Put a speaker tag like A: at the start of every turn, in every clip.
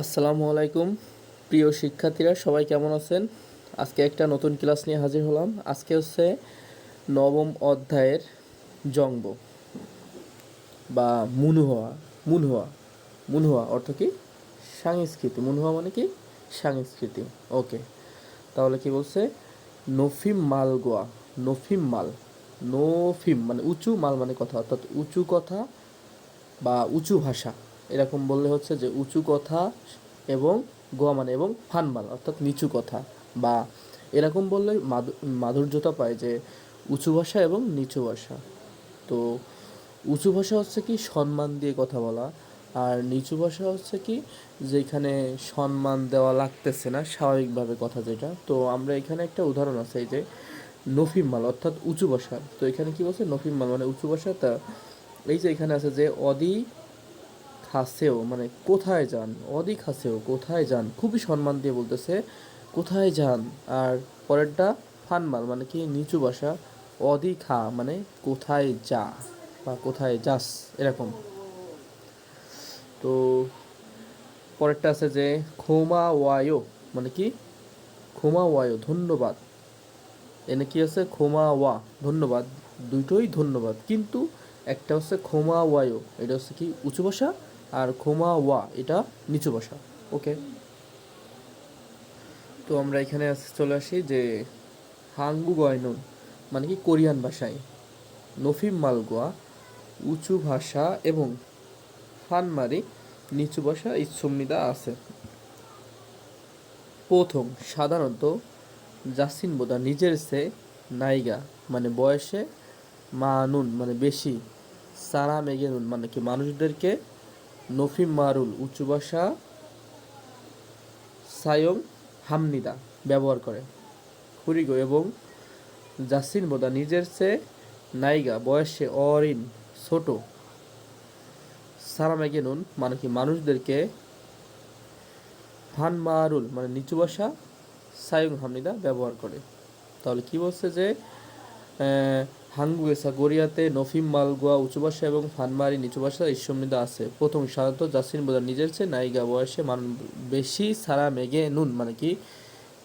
A: আসসালামু আলাইকুম। প্রিয় শিক্ষার্থীরা, সবাই কেমন আছেন? আজকে একটা নতুন ক্লাস নিয়ে হাজির হলাম। আজকে হচ্ছে নবম অধ্যায়ের জঙ্গ বা মুনহুয়া মুনহুয়া মুনহুয়া অর্থ কি? সংস্কৃতি। মুনহুয়া মানে কি? সংস্কৃতি। ওকে, তাহলে কি বলছে? নফিম মাল গোয়া, নফিম মাল, নফিম মানে উঁচু মাল মানে কথা, অর্থাৎ উঁচু কথা বা উঁচু ভাষা। এরকম বললে হচ্ছে যে উঁচু কথা এবং গোয়া মানে এবং ফানমাল অর্থাৎ নিচু কথা। বা এরকম বললে মাধু- মাধুর্যতা পায় যে উঁচু ভাষা এবং নিচু ভাষা। তো উঁচু ভাষা হচ্ছে কি সম্মান দিয়ে কথা বলা, আর নিচু ভাষা হচ্ছে কি যেখানে সম্মান দেওয়া লাগতেছে না, স্বাভাবিকভাবে কথা যেটা। তো আমরা এখানে একটা উদাহরণ আছে এই যে নফিম মাল, অর্থাৎ উঁচু ভাষা। তো এখানে কি বলছে? নফিম মাল মানে উঁচু ভাষা। তা এই যে এখানে আছে যে অদি খাসেও মানে কোথায় যান? অদি হাসেও, কোথায় যান? খুবই সম্মান দিয়ে বলতেছে, কোথায় যান? আর পরেরটা, ফানমাল মানে কি, নিচু ভাষা অদি হা মানে কোথায় যা বা কোথায় যাস, এরকম। তো পরেরটা আছে যে খোমা ওয়ায়ো মানে কি? খোমা ওয়ায়ো ধন্যবাদ। এনে কি আছে? খোমা ওয়া ধন্যবাদ। দুটোই ধন্যবাদ। কিন্তু একটা হচ্ছে খোমা ওয়ায়ো এটা হচ্ছে কি, উঁচু ভাষা আর খোমা ওয়া, এটা নিচু ভাষা ওকে? তো আমরা এখানে চলে আসি যে হাঙ্গু গয়নুন মানে কি কোরিয়ান ভাষায়। নফিম মালগোয়া উঁচু ভাষা এবং ফানমারি নিচু ভাষা ইচ্ছুমিদা আছে। প্রথম, সাধারণত জাসিন বোদা নিজের সে নাইগা মানে বয়সে মানুন মানে বেশি, সারা মেগেনুন মানে কি মানুষদেরকে নফিম মারুল উঁচু ভাষা, সায়ং হামনিদা ব্যবহার করে। খুরিগো এবং জাসিন বোদা নিজের চেয়ে নাইগা বয়সে অরিন, ছোট। সারা মেগেনুন মানে কি মানুষদেরকে ফান মারুল মানে নিচু ভাষা, সায়ং হামনিদা ব্যবহার করে। তাহলে কি বলছে যে হাঙ্গুয়েসা, গড়িয়াতে নফিম মালগোয়া উঁচু ভাষা এবং ফানমারি নিচু ভাষা ঈশ্বমনিদা আছে। প্রথম সাধারণত জাসিন বোদার নিজের চেয়ে নায়িকা বয়সে মানুষ বেশি সারা মেঘে নুন মানে কি?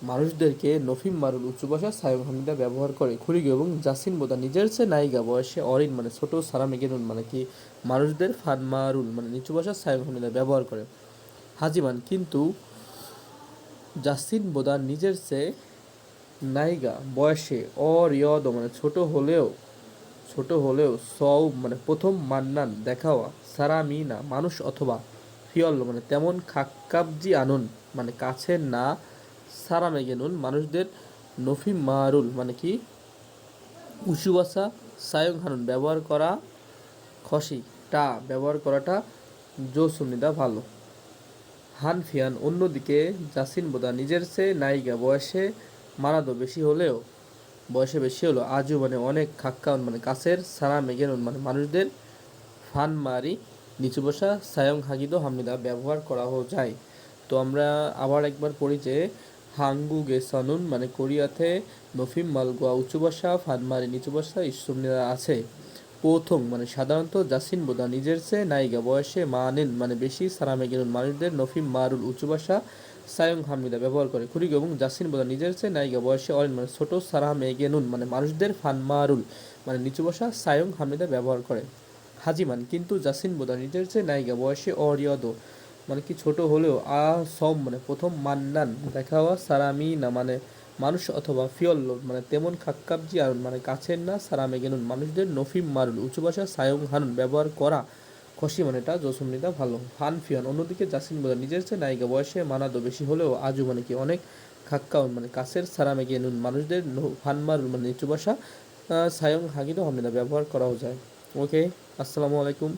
A: মানুষদেরকে নফিম মারুল উঁচু ভাষা সায়ং হামিদা ব্যবহার করে। খুরিগো এবং জাসিন বোদা নিজের চেয়ে নায়িকা বয়সে অরিন মানে ছোট, সারা মেঘে নুন মানে কি? মানুষদের ফানমারুল মানে নিচু ভাষা সায়ং হামিদা ব্যবহার করে। হাজিমান কিন্তু জাসিন বোদা নিজের চেয়ে নায়িকা বয়সে অরিয়দ মানে ছোট হলেও ছোট হলেও সৌ মানে প্রথম মান্নান দেখাওয়া সারা মিনা মানুষ অথবা ফিয়ল মানে তেমন খাক্কাবজি আনুন মানে কাছে না সারা মেগেনুন মানুষদের নফি মারুল মানে কি? উসুবাসা সায়ং হানুন, ব্যবহার করা খসি, টা, ব্যবহার করাটা জোসুনিদা ভালো। হানফিয়ান, অন্যদিকে জাসিন বোদা, নিজের সে নায়িকা, বয়সে মানাদো বেশি হলেও, বয়সে বেশি হলো আজও মানে অনেক খাক্কাউন মানে কাছের সারা মেগেনুন মানে মানুষদের ফান মারি, নিচু বসা, সায়ং হাগিদো হামিদা ব্যবহার করা যায়। তো আমরা আবার একবার পড়ি যে, হাঙ্গু গেসানুন মানে কোরিয়াতে নফিম মালগোয়া উঁচু বসা ফানমারি নিচু বসা, ইসুমনিরা আছে। প্রথম মানে সাধারণত জাসিন বোদা নিজের চেয়ে নায়িকা বয়সে মানেন মানে বেশি সারা মেগেনুন মানুষদের নফিম মারুল উঁচু ভাষা সায়ং হামিদা ব্যবহার করে। খুরিগ এবং জাসিন বোদা নিজের চেয়ে নায়িকা বয়সে অরেন মানে ছোট সারা মেগেনুন মানে মানুষদের ফান মারুল মানে নিচু ভাষা সায়ং হামিদা ব্যবহার করে। হাজিমান কিন্তু জাসিন বোদা নিজের চেয়ে নায়িকা বয়সে অরিয়দ মানে কি ছোট হলেও আ সম মানে প্রথম মান্নান দেখা হওয়া সারামি না মানে মানুষ অথবা ফিয়ল্ল মানে তেমন খাক্কাবজি আর মানে কাছের না সারা মেগেনুন মানুষদের নফিম মারুল, উঁচু ভাষা সায়ং হানুন ব্যবহার করা খসি মানে এটা জসুমনিতা ভালো। ফান ফিয়ান। অন্যদিকে জাসিন বোঝা নিজের চেয়ে নায়িকা বয়সে মানাদো বেশি হলেও আজও মানে কি অনেক খাক্কা মানে কাছের সারা মেগেনুন মানুষদের ফানমার মানে নিচু ভাষা সায়ং হাগিদো হামিদা ব্যবহার করাও যায়। ওকে, আসসালামু আলাইকুম।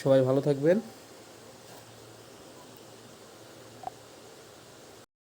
A: সবাই ভালো থাকবেন।